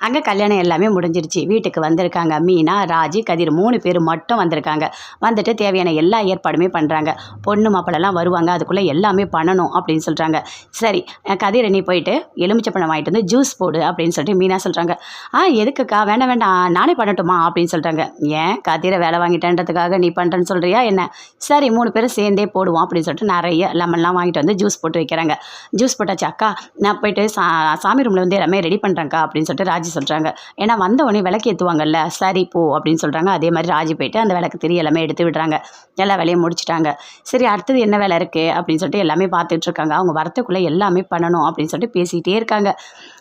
அங்கே கல்யாணம் எல்லாமே முடிஞ்சிருச்சு. வீட்டுக்கு வந்திருக்காங்க மீனா ராஜி கதிர் மூணு பேர் மட்டும் வந்திருக்காங்க. வந்துட்டு தேவையான எல்லா ஏற்பாடுமே பண்ணுறாங்க பொண்ணு மாப்பிள்ளலாம் வருவாங்க. அதுக்குள்ளே எல்லாமே பண்ணணும் அப்படின்னு சொல்கிறாங்க சரி கதிர் நீ போயிட்டு எலுமிச்சப்பழம் வாங்கிட்டு வந்து ஜூஸ் போடு அப்படின்னு சொல்லிட்டு மீனா சொல்கிறாங்க ஆ எதுக்குக்கா? வேண்டாம் வேண்டாம் நானே பண்ணட்டுமா? அப்படின்னு சொல்கிறாங்க ஏன்? கதிரை வேலை வாங்கிட்டேன்றதுக்காக நீ பண்ணுறேன்னு சொல்கிறியா என்ன? சரி மூணு பேரும் சேர்ந்தே போடுவோம் அப்படின்னு சொல்லிட்டு நிறைய லெமன்லாம் வாங்கிட்டு வந்து ஜூஸ் போட்டு வைக்கிறாங்க. ஜூஸ் போட்டாச்சு அக்கா நான் போயிட்டு சா சாமி ரூமில் வந்து எல்லாமே ரெடி பண்ணுறேங்க்கா அப்படின்னு சொல்லிட்டு ராஜி சொல்கிறாங்க ஏன்னா வந்த உடனே விளக்கு ஏற்றுவாங்கல்ல சரி போ அப்படின்னு சொல்கிறாங்க அதே மாதிரி ராஜி போயிட்டு அந்த விளக்கு திரி எல்லாமே எடுத்து விடுறாங்க. எல்லா வேலையும் முடிச்சிட்டாங்க. சரி அடுத்தது என்ன வேலை இருக்குது அப்படின்னு சொல்லிட்டு எல்லாமே பார்த்துட்டு இருக்காங்க. அவங்க வரத்துக்குள்ளே எல்லாமே பண்ணணும் அப்படின்னு சொல்லிட்டு பேசிகிட்டே இருக்காங்க.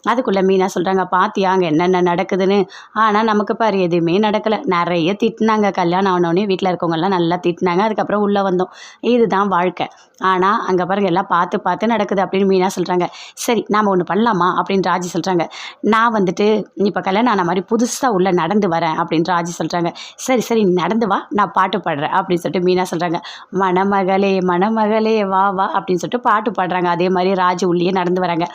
அதுக்குள்ளே மீனா சொல்கிறாங்க பார்த்தியா அங்கே என்னென்ன நடக்குதுன்னு? ஆனால் நமக்கு பாரு எதுவுமே நடக்கலை. நிறைய திட்டினாங்க. கல்யாணம் ஆனோடனே வீட்டில் இருக்கவங்கெல்லாம் நல்லா திட்டினாங்க. அதுக்கப்புறம் உள்ளே வந்தோம். இதுதான் வாழ்க்கை. ஆனால் அங்கே பாருங்க எல்லாம் பார்த்து பார்த்து நடக்குது அப்படின்னு மீனா சொல்கிறாங்க சரி நாம் ஒன்று பண்ணலாமா? அப்படின்னு ராஜி சொல்கிறாங்க நான் வந்துட்டு இப்போ கல்யாணம் ஆன மாதிரி புதுசாக உள்ளே நடந்து வரேன் அப்படின்னு ராஜி சொல்கிறாங்க சரி சரி நீ நடந்து வா நான் பாட்டு பாடுறேன் அப்படின்னு சொல்லிட்டு மீனா சொல்கிறாங்க மணமகளே மணமகளே வா வா அப்படின்னு சொல்லிட்டு பாட்டு பாடுறாங்க. அதே மாதிரி ராஜு உள்ளேயே நடந்து வராங்க.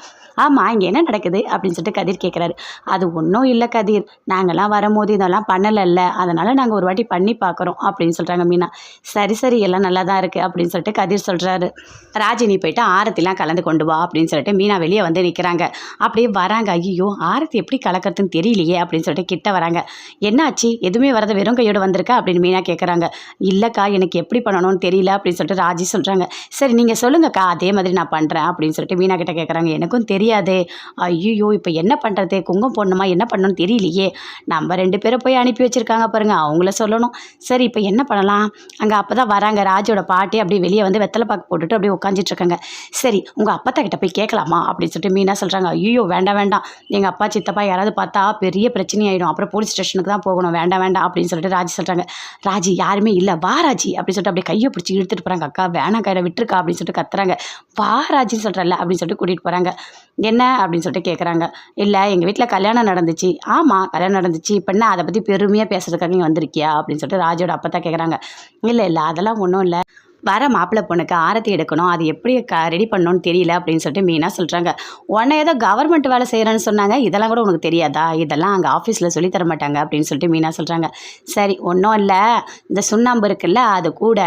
ஆமாம் இங்கே என்ன நடக்குது அப்படின்னு சொல்லிட்டு கதிர் கேட்குறாரு அது ஒன்றும் இல்லை கதிர். நாங்கள்லாம் வரும்போது இதெல்லாம் பண்ணலைல்ல. அதனால் நாங்கள் ஒரு வாட்டி பண்ணி பார்க்குறோம் அப்படின்னு சொல்கிறாங்க மீனா. சரி சரி எல்லாம் நல்லா தான் இருக்குது அப்படின்னு சொல்லிட்டு கதிர் சொல்கிறாரு ராஜினி போயிட்டு ஆரத்திலாம் கலந்து கொண்டு வா அப்படின்னு சொல்லிட்டு மீனா வெளியே வந்து நிற்கிறாங்க அப்படியே வராங்க. ஐயோ ஆரத்தி எப்படி கலக்கிறதுன்னு தெரியலையே அப்படின்னு சொல்லிட்டு கிட்ட வராங்க. என்னாச்சு? எதுவுமே வரது வெறும் கையோடு வந்திருக்கா? அப்படின்னு மீனா கேட்குறாங்க இல்லைக்கா எனக்கு எப்படி பண்ணணும்னு தெரியல அப்படின்னு சொல்லிட்டு ராஜி சொல்கிறாங்க சரி நீங்கள் சொல்லுங்கக்கா அதே மாதிரி நான் பண்ணுறேன் அப்படின்னு சொல்லிட்டு மீனா கிட்ட கேட்குறாங்க எனக்கும் தெரியாதே. ஐயோ இப்போ என்ன பண்ணுறது குங்கம் போடணுமா? என்ன பண்ணணும்னு தெரியலையே. நம்ம ரெண்டு பேரும் போய் அனுப்பி வச்சுருக்காங்க பாருங்க அவங்கள சொல்லணும். சரி இப்போ என்ன பண்ணலாம்? அங்கே அப்போ தான் வராங்க ராஜோட பாட்டி அப்படியே வெளியே வந்து வெத்தலை பாக்கு போட்டுட்டு அப்படியே உட்காந்துட்டு இருக்காங்க. சரி உங்கள் அப்பத்தா கிட்ட போய் கேட்கலாமா அப்படின்னு சொல்லிட்டு மீனா சொல்கிறாங்க ஐயோ வேண்டாம் வேண்டாம். எங்கள் அப்பா சித்தப்பா யாராவது பார்த்தா பெரிய பிரச்சனை ஆகிடும் அப்புறம் போலீஸ் ஸ்டேஷனுக்கு தான் போகணும். வேண்டாம் வேண்டாம் அப்படின்னு சொல்லிட்டு ராஜி சொல்கிறாங்க ராஜி யாருமே இல்லை. வா ராஜி அப்படின்னு சொல்லிட்டு அப்படியே கையை பிடிச்சி இழுத்துட்டு போகிறாங்க அக்கா வேணாம் கையில் விட்டுருக்கா அப்படின்னு சொல்லிட்டு கத்துறாங்க. வா ராஜின்னு சொல்கிறல்ல அப்படின்னு சொல்லிட்டு கூட்டிகிட்டு போகிறாங்க என்ன அப்படின்னு சொல்லிட்டு கேட்குறாங்க இல்லை எங்கள் வீட்டில் கல்யாணம் நடந்துச்சு. ஆமாம் கல்யாணம் நடந்துச்சு. இப்போ என்ன அதை பற்றி பெருமையாக பேசுறதுக்காக நீ வந்திருக்கியா? அப்படின்னு சொல்லிட்டு ராஜோட அப்போ தான் கேட்குறாங்க இல்லை இல்லை அதெல்லாம் ஒன்றும் இல்லை. வர மாப்பிள்ளை பொண்ணுக்கு ஆரத்தி எடுக்கணும் அது எப்படி க ரெடி பண்ணணும்னு தெரியல அப்படின்னு சொல்லிட்டு மீனாக சொல்கிறாங்க உன்னை ஏதோ கவர்மெண்ட் வேலை செய்கிறேன்னு சொன்னாங்க இதெல்லாம் கூட உனக்கு தெரியாதா? இதெல்லாம் அங்கே ஆஃபீஸில் சொல்லி தர மாட்டாங்க அப்படின்னு சொல்லிட்டு மீனா சொல்கிறாங்க சரி ஒன்றும் இல்லை. இந்த சுண்ணாம்பு இருக்குல்ல அது கூட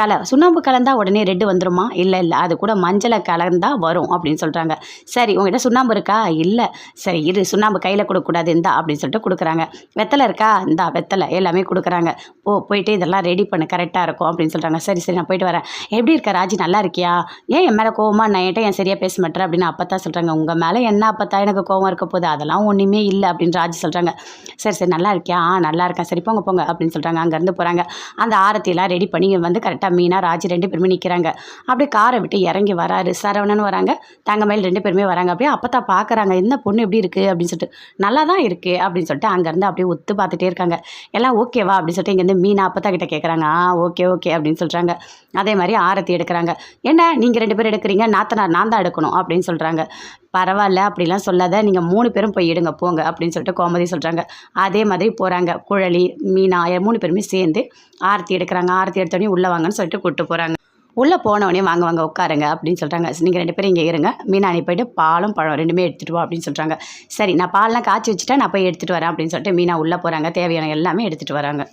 கலை சுண்ணாம்பு கலந்தால் உடனே ரெட்டு வந்துருமா? இல்லை இல்லை. அது கூட மஞ்சளை கலந்தால் வரும் அப்படின்னு சொல்கிறாங்க சரி உங்ககிட்ட சுண்ணாம்பு இருக்கா? இல்லை. சரி இரு. சுண்ணாம்பு கையில் கொடுக்கக்கூடாது இந்தா அப்படின்னு சொல்லிட்டு கொடுக்குறாங்க. வெத்தலை இருக்கா? இந்தா வெத்தலை. எல்லாமே கொடுக்குறாங்க. ஓ போயிட்டு இதெல்லாம் ரெடி பண்ணு. கரெக்டாக இருக்கும் அப்படின்னு சொல்கிறாங்க சரி சரி. நான் போயிட்டு வரேன். எப்படி இருக்க ராஜி? நல்லா இருக்கியா? ஏன் என் மேலே கோவமாக நான் என்கிட்ட என் சரியாக பேச மாட்டேன் அப்படின்னு அப்பத்தா சொல்கிறாங்க உங்கள் மேலே என்ன அப்பத்தா எனக்கு கோவம் இருக்க போகுது? அதெல்லாம் ஒன்றுமே இல்லை அப்படின்னு ராஜி சொல்கிறாங்க சரி சரி. நல்லா இருக்கியா? ஆ நல்லா இருக்கேன். சரி போங்க போங்க அப்படின்னு சொல்கிறாங்க அங்கேருந்து போகிறாங்க அந்த ஆரத்தியெல்லாம் ரெடி பண்ணி வந்து கரெக்டாக மீனா ராஜி ரெண்டு பேருமே நிற்கிறாங்க அப்படியே காரை விட்டு இறங்கி வராரு. சரவணன் வராங்க. தங்கமயில் ரெண்டு பேருமே வராங்க. அப்படியே அப்போ தான் பார்க்குறாங்க என்ன பொண்ணு எப்படி இருக்குது அப்படின்னு சொல்லிட்டு. நல்லா தான் இருக்குது அப்படின்னு சொல்லிட்டு அங்கேருந்து அப்படியே ஒத்து பார்த்துட்டே இருக்காங்க. எல்லாம் ஓகேவா அப்படின்னு சொல்லிட்டு இங்கேருந்து மீனா அப்பத்தா கிட்ட கேட்குறாங்க ஆ ஓகே ஓகே அப்படின்னு சொல்கிறாங்க அதே மாதிரி ஆரத்தி எடுக்கிறாங்க. என்ன? நீங்கள் ரெண்டு பேரும் எடுக்கிறீங்க. நாத்தனார் நான் தான் எடுக்கணும். அப்படின்னு சொல்கிறாங்க பரவாயில்ல அப்படிலாம் சொல்லாத நீங்கள் மூணு பேரும் போய் எடுங்க போங்க அப்படின்னு சொல்லிட்டு கோமதி சொல்கிறாங்க அதே மாதிரி போகிறாங்க குழலி மீனா மூணு பேருமே சேர்ந்து ஆர்த்தி எடுக்கிறாங்க. ஆர்த்தி எடுத்தோடனே உள்ளே வாங்கன்னு சொல்லிட்டு கூப்பிட்டு போகிறாங்க உள்ளே போனவொடனே வாங்க வாங்க உட்காருங்க அப்படின்னு சொல்கிறாங்க நீங்கள் ரெண்டு பேரும் இங்கே இருங்க. மீனாணி போய்ட்டு போயிட்டு பாலும் பழம் ரெண்டுமே எடுத்துகிட்டு வா அப்படின்னு சொல்கிறாங்க சரி நான் பால்லாம் காய்ச்சி வச்சுட்டா நான் போய் எடுத்துகிட்டு வரேன் அப்படின்னு சொல்லிட்டு மீனா உள்ளே போகிறாங்க தேவையான எல்லாமே எடுத்துகிட்டு வராங்க.